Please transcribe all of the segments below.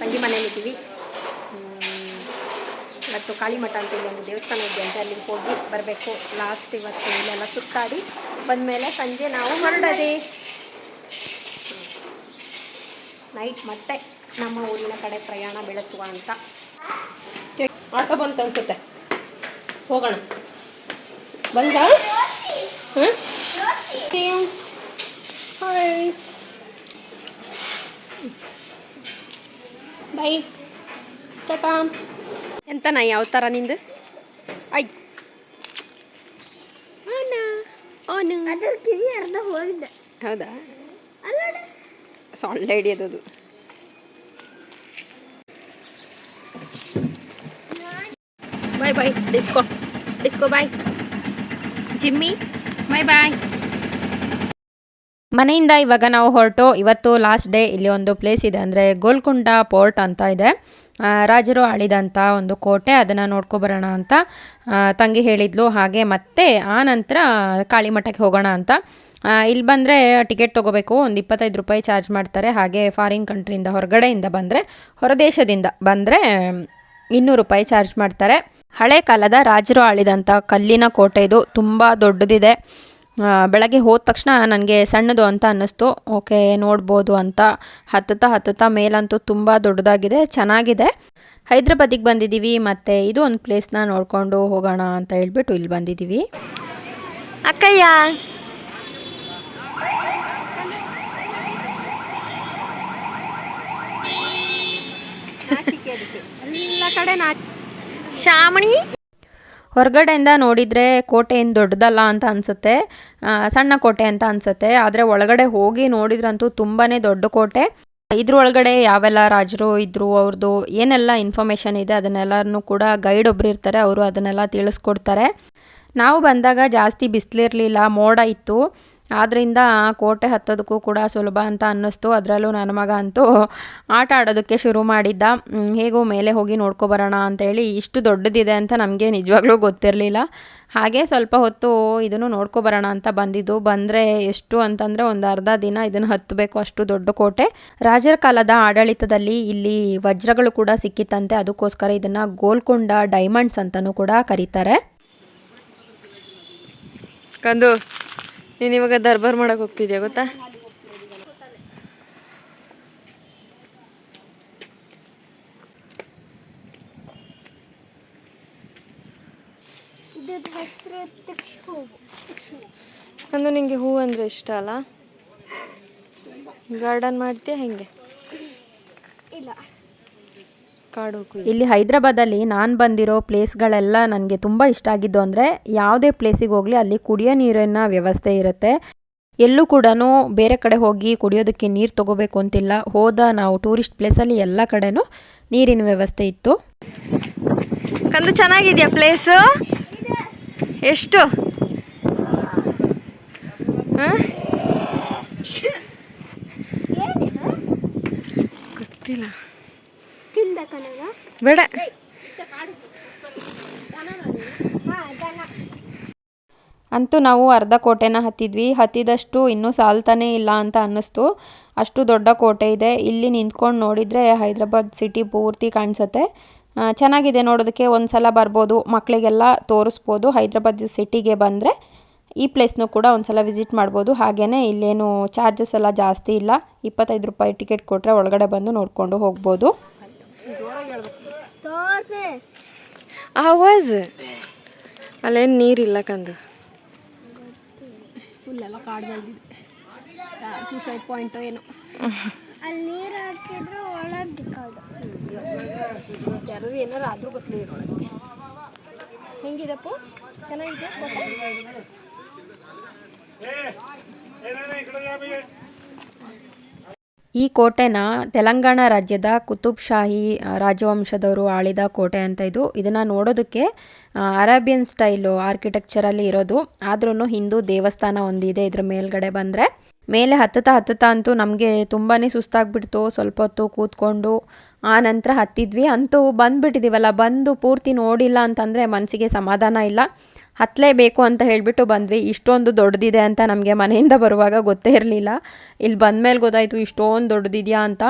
ತಂಗಿ ಮನೇಲಿದ್ದೀವಿ ಕಾಳಿ ಇವತ್ತು ಕಾಳಿಮಠ ಅಂತ ಇಲ್ಲಿ ಒಂದು ದೇವಸ್ಥಾನ ಇದೆ ಅಂತ ಅಲ್ಲಿಗೆ ಹೋಗಿ ಬರಬೇಕು. ಲಾಸ್ಟ್ ಇವತ್ತು ಇಲ್ಲೆಲ್ಲ ಸುತ್ತಾಡಿ ಬಂದಮೇಲೆ ಸಂಜೆ ನಾವು ಹೊರಡದೆ. ನೈಟ್ ಮತ್ತೆ ನಮ್ಮ ಊರಿನ ಕಡೆ ಪ್ರಯಾಣ ಬೆಳೆಸುವ ಅಂತ. ಆಟೋ ಬಂತು ಅನ್ಸುತ್ತೆ. ಹೋಗೋಣ. ಬಂದ ಹಾಯ್ ಬೈ ಟಾಟಾ ಎಂತ ನಾ ಯಾವ ಥರ ನಿಂದು? ಹೋಗಿದ್ದೆ ಹೌದಾ? ಸೊಳ್ಳೆ ಹಿಡಿಯೋದು bye bye Disco. Disco bye. Jimmy bye bye. ಮನೆಯಿಂದ ಇವಾಗ ನಾವು ಹೊರಟು, ಇವತ್ತು ಲಾಸ್ಟ್ ಡೇ ಇಲ್ಲಿ ಒಂದು ಪ್ಲೇಸ್ ಇದೆ ಅಂದರೆ ಗೋಲ್ಕೊಂಡ ಪೋರ್ಟ್ ಅಂತ ಇದೆ. ರಾಜರು ಆಳಿದಂಥ ಒಂದು ಕೋಟೆ, ಅದನ್ನು ನೋಡ್ಕೊಬರೋಣ ಅಂತ ತಂಗಿ ಹೇಳಿದ್ಲು. ಹಾಗೆ ಮತ್ತೆ ಆ ನಂತರ ಕಾಳಿಮಠಕ್ಕೆ ಹೋಗೋಣ ಅಂತ. ಇಲ್ಲಿ ಬಂದರೆ ಟಿಕೆಟ್ ತೊಗೋಬೇಕು, ಒಂದು ಇಪ್ಪತ್ತೈದು ರೂಪಾಯಿ ಚಾರ್ಜ್ ಮಾಡ್ತಾರೆ. ಹಾಗೆ ಫಾರಿನ್ ಕಂಟ್ರಿಯಿಂದ ಹೊರಗಡೆಯಿಂದ ಬಂದರೆ, ಹೊರದೇಶದಿಂದ ಬಂದರೆ ಇನ್ನೂರು ರೂಪಾಯಿ ಚಾರ್ಜ್ ಮಾಡ್ತಾರೆ. ಹಳೆ ಕಾಲದ ರಾಜರು ಆಳಿದಂಥ ಕಲ್ಲಿನ ಕೋಟೆ ಇದು, ತುಂಬ ದೊಡ್ಡದಿದೆ. ಬೆಳಗ್ಗೆ ಹೋದ ತಕ್ಷಣ ನನಗೆ ಸಣ್ಣದು ಅಂತ ಅನ್ನಿಸ್ತು. ಓಕೆ, ನೋಡ್ಬೋದು ಅಂತ. ಹತ್ತತ್ತಾ ಹತ್ತತ್ತಾ ಮೇಲಂತೂ ತುಂಬ ದೊಡ್ಡದಾಗಿದೆ, ಚೆನ್ನಾಗಿದೆ. ಹೈದ್ರಾಬಾದಿಗೆ ಬಂದಿದ್ದೀವಿ ಮತ್ತು ಇದು ಒಂದು ಪ್ಲೇಸ್ನ ನೋಡಿಕೊಂಡು ಹೋಗೋಣ ಅಂತ ಹೇಳ್ಬಿಟ್ಟು ಇಲ್ಲಿ ಬಂದಿದ್ದೀವಿ ಅಕ್ಕಯ್ಯ! ಎಲ್ಲ ಕಡೆ ನಾ ಹೊರಗಡೆಯಿಂದ ನೋಡಿದರೆ ಕೋಟೆ ಏನು ದೊಡ್ಡದಲ್ಲ ಅಂತ ಅನಿಸುತ್ತೆ. ಸಣ್ಣ ಕೋಟೆ ಅಂತ ಅನಿಸುತ್ತೆ. ಆದರೆ ಒಳಗಡೆ ಹೋಗಿ ನೋಡಿದ್ರಂತೂ ತುಂಬಾ ದೊಡ್ಡ ಕೋಟೆ. ಇದ್ರೊಳಗಡೆ ಯಾವೆಲ್ಲ ರಾಜರು ಇದ್ದರು ಅವ್ರದ್ದು ಏನೆಲ್ಲ ಇನ್ಫಾರ್ಮೇಷನ್ ಇದೆ ಅದನ್ನೆಲ್ಲನೂ ಕೂಡ ಗೈಡ್ ಒಬ್ರು ಇರ್ತಾರೆ, ಅವರು ಅದನ್ನೆಲ್ಲ ತಿಳಿಸ್ಕೊಡ್ತಾರೆ. ನಾವು ಬಂದಾಗ ಜಾಸ್ತಿ ಬಿಸಿಲಿರಲಿಲ್ಲ, ಮೋಡ ಇತ್ತು. ಆದ್ದರಿಂದ ಕೋಟೆ ಹತ್ತೋದಕ್ಕೂ ಕೂಡ ಸುಲಭ ಅಂತ ಅನ್ನಿಸ್ತು. ಅದರಲ್ಲೂ ನನ್ನ ಮಗ ಅಂತೂ ಆಟ ಆಡೋದಕ್ಕೆ ಶುರು ಮಾಡಿದ್ದ. ಹೇಗೂ ಮೇಲೆ ಹೋಗಿ ನೋಡ್ಕೊಬರೋಣ ಅಂತೇಳಿ ಇಷ್ಟು ದೊಡ್ಡದಿದೆ ಅಂತ ನಮಗೆ ನಿಜವಾಗ್ಲೂ ಗೊತ್ತಿರಲಿಲ್ಲ. ಹಾಗೆ ಸ್ವಲ್ಪ ಹೊತ್ತು ಇದನ್ನು ನೋಡ್ಕೊಬರೋಣ ಅಂತ ಬಂದಿದ್ದು. ಬಂದರೆ ಎಷ್ಟು ಅಂತಂದರೆ ಒಂದು ಅರ್ಧ ದಿನ ಇದನ್ನು ಹತ್ತಬೇಕು ಅಷ್ಟು ದೊಡ್ಡ ಕೋಟೆ. ರಾಜರ ಕಾಲದ ಆಡಳಿತದಲ್ಲಿ ಇಲ್ಲಿ ವಜ್ರಗಳು ಕೂಡ ಸಿಕ್ಕಿತ್ತಂತೆ. ಅದಕ್ಕೋಸ್ಕರ ಇದನ್ನು ಗೋಲ್ಕೊಂಡ ಡೈಮಂಡ್ಸ್ ಅಂತಲೂ ಕೂಡ ಕರೀತಾರೆ. ಕಂದು ನೀನು ಇವಾಗ ದರ್ಬಾರ್ ಮಾಡಕ್ಕೆ ಹೋಗ್ತಿದ್ಯಾ ಗೊತ್ತಾ? ಅಂದ್ರೆ ನಿಂಗೆ ಹೂ ಅಂದ್ರೆ ಇಷ್ಟ ಅಲ್ಲ? ಗಾರ್ಡನ್ ಮಾಡ್ತೀಯಾ ಹೆಂಗೆ? ಇಲ್ಲ. ಕಾಡು ಹೂ ಇಲ್ಲಿ ಹೈದ್ರಾಬಾದಲ್ಲಿ ನಾನು ಬಂದಿರೋ ಪ್ಲೇಸ್ಗಳೆಲ್ಲ ನನಗೆ ತುಂಬ ಇಷ್ಟ ಆಗಿದ್ದು ಅಂದರೆ ಯಾವುದೇ ಪ್ಲೇಸಿಗೆ ಹೋಗಲಿ ಅಲ್ಲಿ ಕುಡಿಯೋ ನೀರಿನ ವ್ಯವಸ್ಥೆ ಇರುತ್ತೆ. ಎಲ್ಲೂ ಕೂಡ ಬೇರೆ ಕಡೆ ಹೋಗಿ ಕುಡಿಯೋದಕ್ಕೆ ನೀರು ತಗೋಬೇಕು ಅಂತಿಲ್ಲ. ಹೋದ ನಾವು ಟೂರಿಸ್ಟ್ ಪ್ಲೇಸಲ್ಲಿ ಎಲ್ಲ ಕಡೆನೂ ನೀರಿನ ವ್ಯವಸ್ಥೆ ಇತ್ತು. ಕಂದು ಚೆನ್ನಾಗಿದ್ಯಾ ಪ್ಲೇಸ್? ಎಷ್ಟು? ಹಾಂ? ಗೊತ್ತಿಲ್ಲ. ಬೇಡ. ಅಂತೂ ನಾವು ಅರ್ಧ ಕೋಟೆನ ಹತ್ತಿದ್ವಿ. ಹತ್ತಿದಷ್ಟು ಇನ್ನೂ ಸಾಲ್ತಾನೇ ಇಲ್ಲ ಅಂತ ಅನ್ನಿಸ್ತು. ಅಷ್ಟು ದೊಡ್ಡ ಕೋಟೆ ಇದೆ. ಇಲ್ಲಿ ನಿಂತ್ಕೊಂಡು ನೋಡಿದರೆ ಹೈದ್ರಾಬಾದ್ ಸಿಟಿ ಪೂರ್ತಿ ಕಾಣಿಸುತ್ತೆ. ಚೆನ್ನಾಗಿದೆ ನೋಡೋದಕ್ಕೆ. ಒಂದು ಸಲ ಬರ್ಬೋದು. ಮಕ್ಕಳಿಗೆಲ್ಲ ತೋರಿಸ್ಬೋದು. ಹೈದ್ರಾಬಾದ್ ಸಿಟಿಗೆ ಬಂದರೆ ಈ ಪ್ಲೇಸ್ನೂ ಕೂಡ ಒಂದು ಸಲ ವಿಸಿಟ್ ಮಾಡ್ಬೋದು. ಹಾಗೆಯೇ ಇಲ್ಲೇನು ಚಾರ್ಜಸ್ ಎಲ್ಲ ಜಾಸ್ತಿ ಇಲ್ಲ. ಇಪ್ಪತ್ತೈದು ರೂಪಾಯಿ ಟಿಕೆಟ್ ಕೊಟ್ಟರೆ ಒಳಗಡೆ ಬಂದು ನೋಡಿಕೊಂಡು ಹೋಗ್ಬೋದು. ಆವಾಜ್ ಅಲ್ಲೇನು ನೀರಿಲ್ಲ ಕಂದು. ಫುಲ್ ಎಲ್ಲ ಕಾಡು ಬೆಳೆದಿದೆ. ಸೂಸೈಡ್ ಪಾಯಿಂಟ್ ಏನು. ಅಲ್ಲಿ ನೀರು ಹಾಕಿದ್ರು ಒಳಗೆ ಯಾರು ಏನಾರು ಆದರೂ ಗೊತ್ತಿಲ್ಲ ಇದ್ರೊಳಗೆ ಹೆಂಗಿದಪ್ಪು ಚೆನ್ನಾಗಿದೆ? ಈ ಕೋಟೆನ ತೆಲಂಗಾಣ ರಾಜ್ಯದ ಕುತುಬ್ ಶಾಹಿ ರಾಜವಂಶದವರು ಆಳಿದ ಕೋಟೆ ಅಂತ ಇದು. ಇದನ್ನು ನೋಡೋದಕ್ಕೆ ಅರೇಬಿಯನ್ ಸ್ಟೈಲು ಆರ್ಕಿಟೆಕ್ಚರಲ್ಲಿ ಇರೋದು. ಆದ್ರೂ ಹಿಂದೂ ದೇವಸ್ಥಾನ ಒಂದಿದೆ ಇದ್ರ ಮೇಲ್ಗಡೆ ಬಂದರೆ. ಮೇಲೆ ಹತ್ತುತ್ತಾ ಹತ್ತುತ್ತಾ ಅಂತೂ ನಮಗೆ ತುಂಬಾ ಸುಸ್ತಾಗ್ಬಿಡ್ತು. ಸ್ವಲ್ಪ ಹೊತ್ತು ಕೂತ್ಕೊಂಡು ಆ ನಂತರ ಹತ್ತಿದ್ವಿ. ಅಂತೂ ಬಂದುಬಿಟ್ಟಿದ್ದೀವಲ್ಲ ಬಂದು ಪೂರ್ತಿ ನೋಡಿಲ್ಲ ಅಂತಂದರೆ ಮನಸ್ಸಿಗೆ ಸಮಾಧಾನ ಇಲ್ಲ. ಹತ್ತಲೇಬೇಕು ಅಂತ ಹೇಳಿಬಿಟ್ಟು ಬಂದ್ವಿ. ಇಷ್ಟೊಂದು ದೊಡ್ಡದಿದೆ ಅಂತ ನಮಗೆ ಮನೆಯಿಂದ ಬರುವಾಗ ಗೊತ್ತೇ ಇರಲಿಲ್ಲ. ಇಲ್ಲಿ ಬಂದಮೇಲೆ ಗೊತ್ತಾಯಿತು ಇಷ್ಟೊಂದು ದೊಡ್ಡದಿದೆಯಾ ಅಂತ.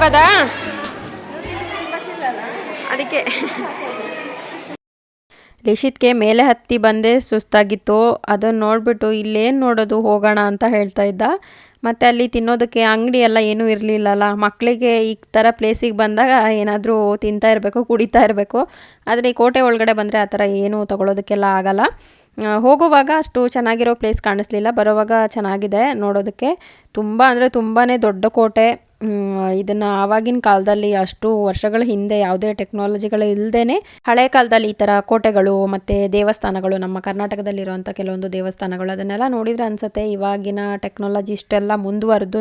ಹೋಗದಾ? ಅದಕ್ಕೆ. ರಿಷಿತ್ಗೆ ಮೇಲೆ ಹತ್ತಿ ಬಂದೇ ಸುಸ್ತಾಗಿತ್ತು. ಅದನ್ನು ನೋಡಿಬಿಟ್ಟು ಇಲ್ಲೇನು ನೋಡೋದು, ಹೋಗೋಣ ಅಂತ ಹೇಳ್ತಾ ಇದ್ದ. ಮತ್ತು ಅಲ್ಲಿ ತಿನ್ನೋದಕ್ಕೆ ಅಂಗಡಿ ಎಲ್ಲ ಏನೂ ಇರಲಿಲ್ಲಲ್ಲ. ಮಕ್ಕಳಿಗೆ ಈ ಥರ ಪ್ಲೇಸಿಗೆ ಬಂದಾಗ ಏನಾದರೂ ತಿಂತಾ ಇರಬೇಕು, ಕುಡಿತಾ ಇರಬೇಕು. ಆದರೆ ಈ ಕೋಟೆ ಒಳಗಡೆ ಬಂದರೆ ಆ ಥರ ಏನೂ ತೊಗೊಳೋದಕ್ಕೆಲ್ಲ ಆಗಲ್ಲ. ಹೋಗುವಾಗ ಅಷ್ಟು ಚೆನ್ನಾಗಿರೋ ಪ್ಲೇಸ್ ಕಾಣಿಸ್ಲಿಲ್ಲ. ಬರೋವಾಗ ಚೆನ್ನಾಗಿದೆ ನೋಡೋದಕ್ಕೆ. ತುಂಬ ಅಂದರೆ ತುಂಬಾ ದೊಡ್ಡ ಕೋಟೆ. ಇದನ್ನು ಆವಾಗಿನ ಕಾಲದಲ್ಲಿ ಅಷ್ಟು ವರ್ಷಗಳ ಹಿಂದೆ ಯಾವುದೇ ಟೆಕ್ನಾಲಜಿಗಳು ಇಲ್ಲದೇ ಹಳೆ ಕಾಲದಲ್ಲಿ ಈ ಥರ ಕೋಟೆಗಳು ಮತ್ತು ದೇವಸ್ಥಾನಗಳು, ನಮ್ಮ ಕರ್ನಾಟಕದಲ್ಲಿರುವಂಥ ಕೆಲವೊಂದು ದೇವಸ್ಥಾನಗಳು ಅದನ್ನೆಲ್ಲ ನೋಡಿದರೆ ಅನಿಸುತ್ತೆ. ಇವಾಗಿನ ಟೆಕ್ನಾಲಜಿ ಇಷ್ಟೆಲ್ಲ ಮುಂದುವರೆದೂ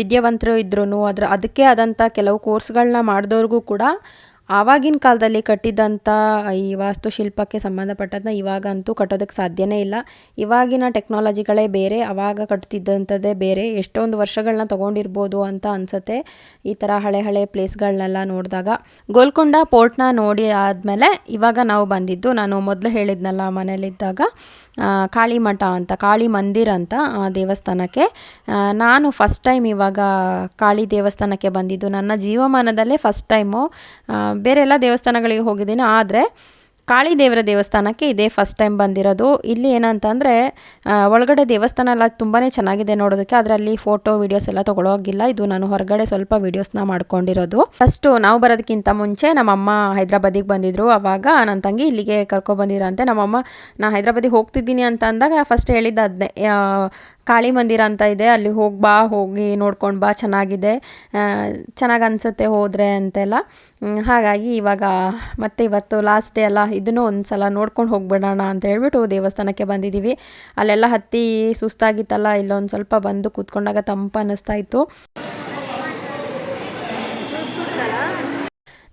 ವಿದ್ಯಾವಂತರು ಇದ್ರೂ ಅದರ, ಅದಕ್ಕೆ ಆದಂಥ ಕೆಲವು ಕೋರ್ಸ್ಗಳನ್ನ ಮಾಡಿದವ್ರಿಗೂ ಕೂಡ ಆವಾಗಿನ ಕಾಲದಲ್ಲಿ ಕಟ್ಟಿದ್ದಂಥ ಈ ವಾಸ್ತುಶಿಲ್ಪಕ್ಕೆ ಸಂಬಂಧಪಟ್ಟದನ್ನ ಇವಾಗಂತೂ ಕಟ್ಟೋದಕ್ಕೆ ಸಾಧ್ಯನೇ ಇಲ್ಲ. ಇವಾಗಿನ ಟೆಕ್ನಾಲಜಿಗಳೇ ಬೇರೆ ಆವಾಗ ಕಟ್ತಿದ್ದಂಥದ್ದೇ ಬೇರೆ. ಎಷ್ಟೊಂದು ವರ್ಷಗಳನ್ನ ತೊಗೊಂಡಿರ್ಬೋದು ಅಂತ ಅನಿಸುತ್ತೆ ಈ ಥರ ಹಳೆ ಹಳೆ ಪ್ಲೇಸ್ಗಳನ್ನೆಲ್ಲ ನೋಡಿದಾಗ. ಗೋಲ್ಕೊಂಡ ಪೋರ್ಟ್ನ ನೋಡಿ ಆದಮೇಲೆ ಇವಾಗ ನಾವು ಬಂದಿದ್ದು, ನಾನು ಮೊದಲು ಹೇಳಿದ್ನಲ್ಲ ಮನೇಲಿದ್ದಾಗ ಕಾಳಿ ಮಠ ಅಂತ, ಕಾಳಿ ಮಂದಿರ ಅಂತ ದೇವಸ್ಥಾನಕ್ಕೆ. ನಾನು ಫಸ್ಟ್ ಟೈಮ್ ಇವಾಗ ಕಾಳಿ ದೇವಸ್ಥಾನಕ್ಕೆ ಬಂದಿದ್ದು. ನನ್ನ ಜೀವಮಾನದಲ್ಲೇ ಫಸ್ಟ್ ಟೈಮು ಬೇರೆ ಎಲ್ಲ ದೇವಸ್ಥಾನಗಳಿಗೆ ಹೋಗಿದ್ದೀನಿ, ಆದರೆ ಕಾಳಿ ದೇವರ ದೇವಸ್ಥಾನಕ್ಕೆ ಇದೇ ಫಸ್ಟ್ ಟೈಮ್ ಬಂದಿರೋದು. ಇಲ್ಲಿ ಏನಂತಂದರೆ ಒಳಗಡೆ ದೇವಸ್ಥಾನ ಎಲ್ಲ ತುಂಬಾ ಚೆನ್ನಾಗಿದೆ ನೋಡೋದಕ್ಕೆ. ಅದರಲ್ಲಿ ಫೋಟೋ ವೀಡಿಯೋಸ್ ಎಲ್ಲ ತೊಗೊಳೋಗಿಲ್ಲ. ಇದು ನಾನು ಹೊರಗಡೆ ಸ್ವಲ್ಪ ವೀಡಿಯೋಸ್ನ ಮಾಡ್ಕೊಂಡಿರೋದು. ಫಸ್ಟು ನಾವು ಬರೋದಕ್ಕಿಂತ ಮುಂಚೆ ನಮ್ಮಮ್ಮ ಹೈದ್ರಾಬಾದಿಗೆ ಬಂದಿದ್ರು. ಆವಾಗ ನನ್ನ ತಂಗಿ ಇಲ್ಲಿಗೆ ಕರ್ಕೊಬಂದಿರಂತೆ ನಮ್ಮಮ್ಮ, ನಾ ಹೈದ್ರಾಬಾದಿಗೆ ಹೋಗ್ತಿದ್ದೀನಿ ಅಂತ ಅಂದಾಗ ಫಸ್ಟ್ ಹೇಳಿದ್ದ ಅದನ್ನೇ ಕಾಳಿ ಮಂದಿರ ಅಂತ ಇದೆ. ಅಲ್ಲಿ ಹೋಗಿ ಬಾ, ಹೋಗಿ ನೋಡ್ಕೊಂಡು ಬಾ, ಚೆನ್ನಾಗಿದೆ. ಚೆನ್ನಾಗಿ ಅನಿಸುತ್ತೆ ಹೋದರೆ ಅಂತೆಲ್ಲ. ಹಾಗಾಗಿ ಇವಾಗ ಮತ್ತೆ ಇವತ್ತು ಲಾಸ್ಟ್ ಡೇ ಅಲ್ಲ, ಇದನ್ನು ಒಂದು ಸಲ ನೋಡ್ಕೊಂಡು ಹೋಗ್ಬಿಡೋಣ ಅಂತ ಹೇಳ್ಬಿಟ್ಟು ದೇವಸ್ಥಾನಕ್ಕೆ ಬಂದಿದ್ದೀವಿ ಅಲ್ಲೆಲ್ಲ ಹತ್ತಿ ಸುಸ್ತಾಗಿತ್ತಲ್ಲ, ಇಲ್ಲೊಂದು ಸ್ವಲ್ಪ ಬಂದು ಕೂತ್ಕೊಂಡಾಗ ತಂಪು ಅನ್ನಿಸ್ತಾ ಇತ್ತು.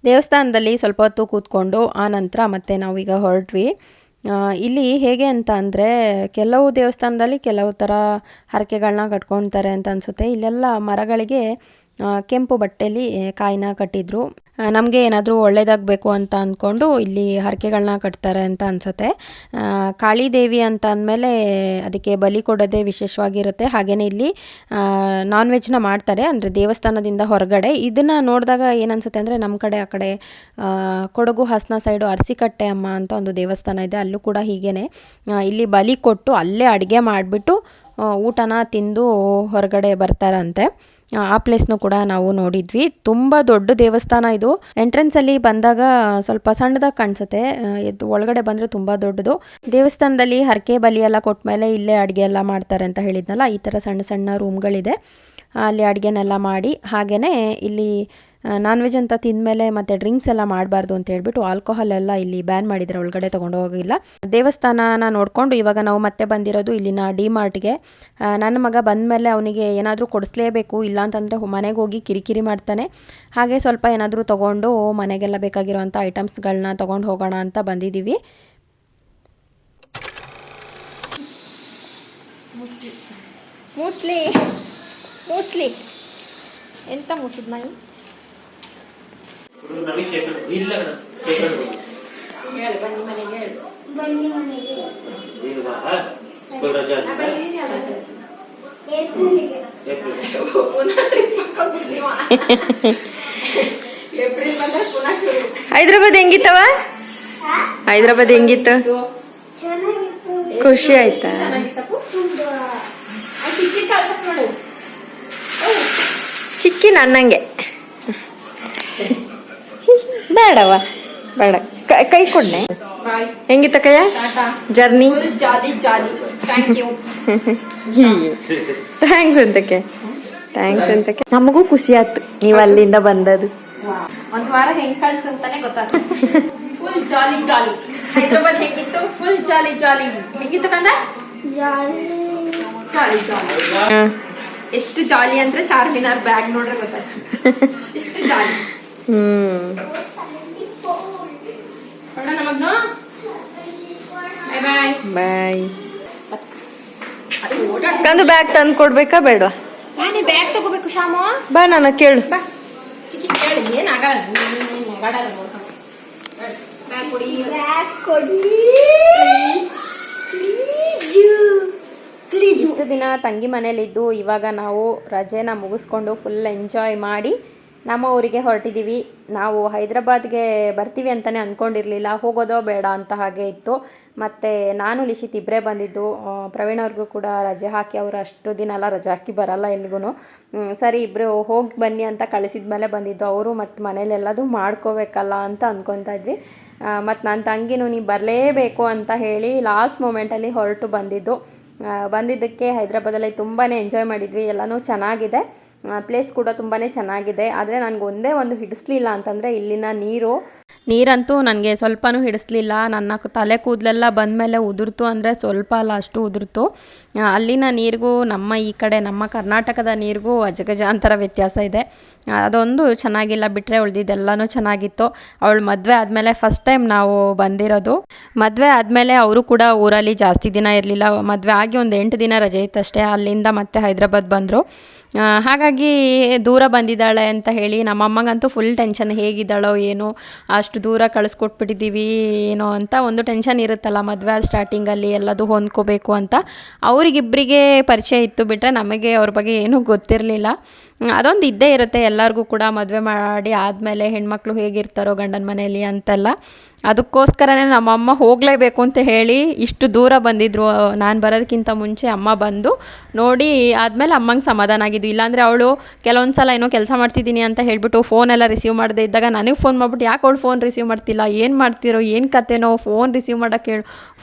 ದೇವಸ್ಥಾನದಲ್ಲಿ ಸ್ವಲ್ಪ ಹೊತ್ತು ಕೂತ್ಕೊಂಡು, ಆ ನಂತರ ಮತ್ತೆ ನಾವೀಗ ಹೊರಟ್ವಿ. ಇಲ್ಲಿ ಹೇಗೆ ಅಂತ ಅಂದರೆ ಕೆಲವು ದೇವಸ್ಥಾನದಲ್ಲಿ ಕೆಲವು ಥರ ಹರಕೆಗಳನ್ನ ಕಟ್ಕೊಳ್ತಾರೆ ಅಂತ ಅನಿಸುತ್ತೆ. ಇಲ್ಲೆಲ್ಲ ಮರಗಳಿಗೆ ಕೆಂಪು ಬಟ್ಟೆಯಲ್ಲಿ ಕಾಯಿನ ಕಟ್ಟಿದ್ರು. ನಮಗೆ ಏನಾದರೂ ಒಳ್ಳೇದಾಗಬೇಕು ಅಂತ ಅಂದ್ಕೊಂಡು ಇಲ್ಲಿ ಹರಕೆಗಳನ್ನ ಕಟ್ತಾರೆ ಅಂತ ಅನಿಸುತ್ತೆ. ಕಾಳಿದೇವಿ ಅಂತ ಅಂದಮೇಲೆ ಅದಕ್ಕೆ ಬಲಿ ಕೊಡೋದೇ ವಿಶೇಷವಾಗಿರುತ್ತೆ. ಹಾಗೆಯೇ ಇಲ್ಲಿ ನಾನ್ ವೆಜ್ನ ಮಾಡ್ತಾರೆ. ಅಂದರೆ ದೇವಸ್ಥಾನದಿಂದ ಹೊರಗಡೆ. ಇದನ್ನು ನೋಡಿದಾಗ ಏನನ್ಸುತ್ತೆ ಅಂದರೆ ನಮ್ಮ ಕಡೆ, ಆ ಕಡೆ ಕೊಡಗು ಹಾಸನ ಸೈಡು ಅರಸಿಕಟ್ಟೆ ಅಮ್ಮ ಅಂತ ಒಂದು ದೇವಸ್ಥಾನ ಇದೆ. ಅಲ್ಲೂ ಕೂಡ ಹೀಗೇ ಇಲ್ಲಿ ಬಲಿ ಕೊಟ್ಟು ಅಲ್ಲೇ ಅಡುಗೆ ಮಾಡಿಬಿಟ್ಟು ಊಟನ ತಿಂದು ಹೊರಗಡೆ ಬರ್ತಾರಂತೆ. ಆ, ಪ್ಲೇಸ್ನ ಕೂಡ ನಾವು ನೋಡಿದ್ವಿ. ತುಂಬ ದೊಡ್ಡ ದೇವಸ್ಥಾನ ಇದು. ಎಂಟ್ರೆನ್ಸಲ್ಲಿ ಬಂದಾಗ ಸ್ವಲ್ಪ ಸಣ್ಣದಾಗಿ ಕಾಣಿಸುತ್ತೆ. ಇದು ಒಳಗಡೆ ಬಂದರೆ ತುಂಬ ದೊಡ್ಡದು. ದೇವಸ್ಥಾನದಲ್ಲಿ ಹರಕೆ ಬಲಿ ಎಲ್ಲ ಕೊಟ್ಮೇಲೆ ಇಲ್ಲೇ ಅಡುಗೆ ಎಲ್ಲ ಮಾಡ್ತಾರೆ ಅಂತ ಹೇಳಿದ್ನಲ್ಲ ಈ ಥರ ಸಣ್ಣ ಸಣ್ಣ ರೂಮ್ಗಳಿದೆ ಅಲ್ಲಿ ಅಡುಗೆನೆಲ್ಲ ಮಾಡಿ ಹಾಗೆಯೇ ಇಲ್ಲಿ ನಾನ್ ವೆಜ್ ಅಂತ ತಿಂದಮೇಲೆ ಮತ್ತೆ ಡ್ರಿಂಕ್ಸ್ ಎಲ್ಲ ಮಾಡಬಾರ್ದು ಅಂತ ಹೇಳ್ಬಿಟ್ಟು ಆಲ್ಕೋಹಾಲ್ ಎಲ್ಲ ಇಲ್ಲಿ ಬ್ಯಾನ್ ಮಾಡಿದರೆ, ಒಳಗಡೆ ತಗೊಂಡು ಹೋಗಿಲ್ಲ ದೇವಸ್ಥಾನನ ನೋಡಿಕೊಂಡು ಇವಾಗ ನಾವು ಮತ್ತೆ ಬಂದಿರೋದು ಇಲ್ಲಿನ ಡಿ ಮಾರ್ಟ್ಗೆ ನನ್ನ ಮಗ ಬಂದ ಮೇಲೆ ಅವನಿಗೆ ಏನಾದರೂ ಕೊಡಿಸ್ಲೇಬೇಕು, ಇಲ್ಲ ಅಂತಂದರೆ ಮನೆಗೆ ಹೋಗಿ ಕಿರಿಕಿರಿ ಮಾಡ್ತಾನೆ. ಹಾಗೆ ಸ್ವಲ್ಪ ಏನಾದರೂ ತೊಗೊಂಡು ಮನೆಗೆಲ್ಲ ಬೇಕಾಗಿರೋವಂಥ ಐಟಮ್ಸ್ಗಳನ್ನ ತಗೊಂಡು ಹೋಗೋಣ ಅಂತ ಬಂದಿದ್ದೀವಿ ಮೂಸ್ಲಿ ಮೂಸ್ಲಿ ಎಂತ ಮೂಸಿದ್ ಇಲ್ಲ ಹೇಳು ಬನ್ನಿ ಮನೆಗೆ ಹೇಳು. ಬನ್ನಿ ಮನೆಗೆ ನೀನು ಬಾ? ಸ್ಕೂಲ್ ರಜೆ. ಹೈದ್ರಾಬಾದ್ ಹೆಂಗಿತ್ತವ ಹೈದ್ರಾಬಾದ್ ಹೆಂಗಿತ್ತು? ಚೆನ್ನಾಗಿತ್ತು. ಖುಷಿ ಆಯ್ತಾ? ಚಿಕ್ಕಿ ನನ್ನಂಗೆ. ಬೇಡವ ಬೇಡ. ಕೈ ಕೊಡ್ನೆ. ಹೆಂಗಿತ್ತ tata. Journey? Full jolly jolly. Thank you thanks ಅಂತಕ್ಕೆ. Thanks ಅಂತಕ್ಕೆ. ನಮಗೂ ಖುಷಿ ಆಯ್ತು ನೀವು ಅಲ್ಲಿಂದ ಬಂದದ್ದು. ಒಂದ್ ವಾರ ಹೆಂಗ್ ಕಳ್ತು ಅಂತಾನೆ ಗೊತ್ತಾಗ್ತದೆ ಫುಲ್ ಜಾಲಿ ಜಾಲಿ. ಹೈದ್ರಾಬಾದ್ ಹೆಂಗಿತ್ತು? Full jolly jolly. ಹೆಂಗಿತ್ತು ಕಂದ? ಜಾಲಿ. ಜಾಲಿ. ಎಷ್ಟು ಜಾಲಿ ಅಂದ್ರೆ ಚಾರ್ಮಿನಾರ್ ಬ್ಯಾಗ್ ನೋಡ್ರೆ ಗೊತ್ತಾಗ್ತದೆ ಎಷ್ಟು ಜಾಲಿ. ಹ್ಮ್. ನಮಗ್ನು? ಬಾಯ್ ಕಂದು ಬ್ಯಾಗ್ ತಂದು ಕೊಡ್ಬೇಕಾ ಬೇಡವಾ? ನಾನೇ ಬ್ಯಾಗ್ ತಗೋಬೇಕು ಶಾಮು? ಬಾ ನಾನು ಕೇಳು. ಬಾ. ಚಿಕ್ಕಿ ಕೇಳಿ ಏನಾಗಲ್ಲ ನೀನ್ ನಗಾಡಲ್ಲ ನೋಡ್ಕೊಂಡು ಬ್ಯಾಗ್ ಕೊಡಿ. ಬ್ಯಾಗ್ ಕೊಡಿ. ಇಷ್ಟು ದಿನ ತಂಗಿ ಮನೇಲಿದ್ದು ಇವಾಗ ನಾವು ರಜೆನ ಮುಗಿಸ್ಕೊಂಡು ಫುಲ್ ಎಂಜಾಯ್ ಮಾಡಿ ನಮ್ಮ ಊರಿಗೆ ಹೊರಟಿದ್ದೀವಿ ನಾವು ಹೈದ್ರಾಬಾದ್ಗೆ ಬರ್ತೀವಿ ಅಂತಲೇ ಅಂದ್ಕೊಂಡಿರಲಿಲ್ಲ ಹೋಗೋದೋ ಬೇಡ ಅಂತ ಹಾಗೆ ಇತ್ತು. ಮತ್ತು ನಾನು ಲಿಶಿತ್ ಇಬ್ಬರೇ ಬಂದಿದ್ದು. ಪ್ರವೀಣ್ ಅವ್ರಿಗೂ ಕೂಡ ರಜೆ ಹಾಕಿ ಅವರು ಅಷ್ಟು ದಿನ ಎಲ್ಲ ರಜೆ ಹಾಕಿ ಬರಲ್ಲ ಎಲ್ಗೂ ಸರಿ ಇಬ್ಬರು ಹೋಗಿ ಬನ್ನಿ ಅಂತ ಕಳಿಸಿದ ಮೇಲೆ ಬಂದಿದ್ದು ಅವರು ಮತ್ತು ಮನೇಲೆಲ್ಲದು ಮಾಡ್ಕೋಬೇಕಲ್ಲ ಅಂತ ಅಂದ್ಕೊತಾ ಇದ್ವಿ. ಮತ್ತು ನನ್ನ ತಂಗಿನೂ ನೀವು ಬರಲೇಬೇಕು ಅಂತ ಹೇಳಿ ಲಾಸ್ಟ್ ಮೂಮೆಂಟಲ್ಲಿ ಹೊರಟು ಬಂದಿದ್ದು. ಬಂದಿದ್ದಕ್ಕೆ ಹೈದ್ರಾಬಾದಲ್ಲಿ ತುಂಬಾ ಎಂಜಾಯ್ ಮಾಡಿದ್ವಿ. ಎಲ್ಲನೂ ಚೆನ್ನಾಗಿದೆ. ಪ್ಲೇಸ್ ಕೂಡ ತುಂಬಾ ಚೆನ್ನಾಗಿದೆ. ಆದರೆ ನನಗೆ ಒಂದೇ ಒಂದು ಹಿಡಿಸ್ಲಿಲ್ಲ ಅಂತಂದರೆ ಇಲ್ಲಿನ ನೀರು ನೀರಂತೂ ನನಗೆ ಸ್ವಲ್ಪನೂ ಹಿಡಿಸ್ಲಿಲ್ಲ. ನನ್ನ ತಲೆ ಕೂದಲೆಲ್ಲ ಬಂದಮೇಲೆ ಉದುರ್ತು ಅಂದರೆ ಸ್ವಲ್ಪ ಅಲ್ಲ, ಅಷ್ಟು ಉದುರ್ತು. ಅಲ್ಲಿನ ನೀರಿಗೂ, ನಮ್ಮ ಈ ಕಡೆ, ನಮ್ಮ ಕರ್ನಾಟಕದ ನೀರಿಗೂ ಅಜಗಜಾಂತರ ವ್ಯತ್ಯಾಸ ಇದೆ. ಅದೊಂದು ಚೆನ್ನಾಗಿಲ್ಲ ಬಿಟ್ಟರೆ ಉಳಿದಿದ್ದೆಲ್ಲನೂ ಚೆನ್ನಾಗಿತ್ತು. ಅವಳು ಮದುವೆ ಆದಮೇಲೆ ಫಸ್ಟ್ ಟೈಮ್ ನಾವು ಬಂದಿರೋದು. ಮದುವೆ ಆದಮೇಲೆ ಅವರು ಕೂಡ ಊರಲ್ಲಿ ಜಾಸ್ತಿ ದಿನ ಇರಲಿಲ್ಲ. ಮದುವೆ ಆಗಿ ಒಂದು ಎಂಟು ದಿನ ರಜೆ ಇತ್ತಷ್ಟೇ ಅಲ್ಲಿಂದ ಮತ್ತೆ ಹೈದ್ರಾಬಾದ್ ಬಂದರು. ಹಾಗಾಗಿ ದೂರ ಬಂದಿದ್ದಾಳೆ ಅಂತ ಹೇಳಿ, ನಮ್ಮಮ್ಮಗಂತೂ ಫುಲ್ ಟೆನ್ಷನ್ ಹೇಗಿದ್ದಾಳೋ ಏನೋ. ಅಷ್ಟು ದೂರ ಕಳಿಸ್ಕೊಟ್ಬಿಟ್ಟಿದ್ದೀವಿ, ಏನೋ ಅಂತ ಒಂದು ಟೆನ್ಷನ್ ಇರುತ್ತಲ್ಲ ಮದುವೆ ಸ್ಟಾರ್ಟಿಂಗಲ್ಲಿ ಎಲ್ಲದು ಹೊಂದ್ಕೋಬೇಕು ಅಂತ. ಅವರಿಗಿಬ್ಬರಿಗೆ ಪರಿಚಯ ಇತ್ತು ಬಿಟ್ಟರೆ ನಮಗೆ ಅವ್ರ ಬಗ್ಗೆ ಏನೂ ಗೊತ್ತಿರಲಿಲ್ಲ. ಅದೊಂದು ಇದ್ದೇ ಇರುತ್ತೆ. ಎಲ್ಲರಿಗೂ ಕೂಡ ಮದುವೆ ಮಾಡಿ ಆದಮೇಲೆ ಹೆಣ್ಮಕ್ಳು ಹೇಗಿರ್ತಾರೋ ಗಂಡನ ಮನೆಯಲ್ಲಿ ಅಂತೆಲ್ಲ. ಅದಕ್ಕೋಸ್ಕರನೇ ನಮ್ಮಮ್ಮ ಹೋಗಲೇಬೇಕು ಅಂತ ಹೇಳಿ ಇಷ್ಟು ದೂರ ಬಂದಿದ್ರು. ನಾನು ಬರೋದಕ್ಕಿಂತ ಮುಂಚೆ ಅಮ್ಮ ಬಂದು ನೋಡಿ ಆದಮೇಲೆ ಅಮ್ಮಂಗೆ ಸಮಾಧಾನ ಆಗಿದ್ದು. ಇಲ್ಲಾಂದರೆ ಅವಳು ಕೆಲವೊಂದು ಸಲ ಏನೋ ಕೆಲಸ ಮಾಡ್ತಿದ್ದೀನಿ ಅಂತ ಹೇಳ್ಬಿಟ್ಟು ಫೋನೆಲ್ಲ ರಿಸೀವ್ ಮಾಡದೇ ಇದ್ದಾಗ ನನಗೆ ಫೋನ್ ಮಾಡ್ಬಿಟ್ಟು ಯಾಕೆ ಅವಳು ಫೋನ್ ರಿಸೀವ್ ಮಾಡ್ತಿಲ್ಲ? ಏನು ಮಾಡ್ತಿರೋ? ಏನು ಕತೆನೋ? ಫೋನ್ ರಿಸೀವ್ ಮಾಡೋಕ್ಕೆ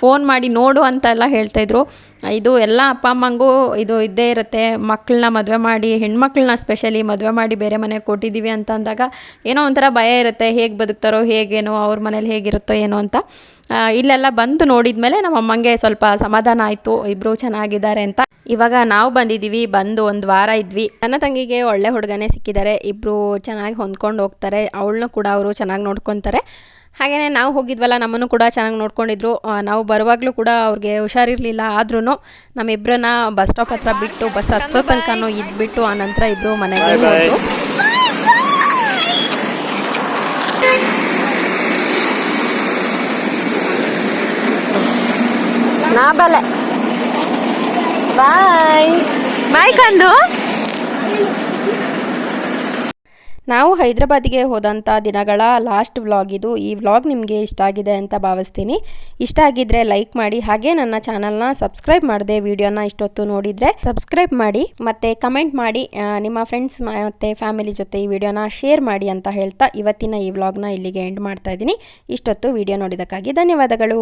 ಫೋನ್ ಮಾಡಿ ನೋಡು ಅಂತೆಲ್ಲ ಹೇಳ್ತಾಯಿದ್ರು ಇದು ಎಲ್ಲ ಅಪ್ಪ ಅಮ್ಮಂಗೂ ಇದು ಇದ್ದೇ ಇರುತ್ತೆ. ಮಕ್ಕಳನ್ನ ಮದುವೆ ಮಾಡಿ, ಹೆಣ್ಮಕ್ಳನ್ನ ಸ್ಪೆಷಲಿ ಮದುವೆ ಮಾಡಿ ಬೇರೆ ಮನೆಗೆ ಕೊಟ್ಟಿದ್ದೀವಿ ಅಂತ ಅಂದಾಗ ಏನೋ ಒಂಥರ ಭಯ ಇರುತ್ತೆ. ಹೇಗೆ ಬದುಕ್ತಾರೋ, ಹೇಗೇನೋ, ಅವ್ರ ಮನೇಲಿ ಹೇಗಿರುತ್ತೋ ಏನೋ ಅಂತ. ಇಲ್ಲೆಲ್ಲ ಬಂದು ನೋಡಿದ ಮೇಲೆ ನಮ್ಮ ಅಮ್ಮಂಗೆ ಸ್ವಲ್ಪ ಸಮಾಧಾನ ಆಯಿತು. ಇಬ್ಬರು ಚೆನ್ನಾಗಿದ್ದಾರೆ ಅಂತ. ಇವಾಗ ನಾವು ಬಂದಿದ್ದೀವಿ, ಬಂದು ಒಂದು ವಾರ ಇದ್ವಿ. ನನ್ನ ತಂಗಿಗೆ ಒಳ್ಳೆ ಹುಡುಗನೇ ಸಿಕ್ಕಿದ್ದಾರೆ. ಇಬ್ಬರು ಚೆನ್ನಾಗಿ ಹೊಂದ್ಕೊಂಡು ಹೋಗ್ತಾರೆ. ಅವಳನ್ನೂ ಕೂಡ ಅವರು ಚೆನ್ನಾಗಿ ನೋಡ್ಕೊತಾರೆ. ಹಾಗೆಯೇ ನಾವು ಹೋಗಿದ್ವಲ್ಲ ನಮ್ಮನ್ನು ಕೂಡ ಚೆನ್ನಾಗಿ ನೋಡ್ಕೊಂಡಿದ್ರು. ನಾವು ಬರುವಾಗಲೂ ಕೂಡ ಅವ್ರಿಗೆ ಹುಷಾರಿರಲಿಲ್ಲ ಆದ್ರೂ ನಮ್ಮಿಬ್ಬರನ್ನ ಬಸ್ ಸ್ಟಾಪ್ ಹತ್ರ ಬಿಟ್ಟು ಬಸ್ ಹತ್ಸೋ ತನಕನೂ ಇದ್ಬಿಟ್ಟು ಆ ನಂತರ ಇಬ್ಬರು ಮನೆಗೆ ಹೋದ್ರು. ನಾ ಬಲೆ. ಬಾಯ್ ಬಾಯ್ ಕಂದು. ನಾವು ಹೈದ್ರಾಬಾದಿಗೆ ಹೋದಂಥ ದಿನಗಳ ಲಾಸ್ಟ್ ವ್ಲಾಗ್ ಇದು. ಈ ವ್ಲಾಗ್ ನಿಮಗೆ ಇಷ್ಟ ಆಗಿದೆ ಅಂತ ಭಾವಿಸ್ತೀನಿ. ಇಷ್ಟ ಆಗಿದ್ರೆ ಲೈಕ್ ಮಾಡಿ, ಹಾಗೆ ನನ್ನ ಚಾನಲ್ನ ಸಬ್ಸ್ಕ್ರೈಬ್ ಮಾಡಿದೆ ವಿಡಿಯೋನ ಇಷ್ಟೊತ್ತು ನೋಡಿದರೆ ಸಬ್ಸ್ಕ್ರೈಬ್ ಮಾಡಿ, ಮತ್ತು ಕಮೆಂಟ್ ಮಾಡಿ ನಿಮ್ಮ ಫ್ರೆಂಡ್ಸ್ ಮತ್ತು ಫ್ಯಾಮಿಲಿ ಜೊತೆ ಈ ವಿಡಿಯೋನ ಶೇರ್ ಮಾಡಿ ಅಂತ ಹೇಳ್ತಾ ಇವತ್ತಿನ ಈ ವ್ಲಾಗ್ನ ಇಲ್ಲಿಗೆ ಎಂಡ್ ಮಾಡ್ತಾ ಇದ್ದೀನಿ. ಇಷ್ಟೊತ್ತು ವಿಡಿಯೋ ನೋಡಿದ್ದಕ್ಕಾಗಿ ಧನ್ಯವಾದಗಳು.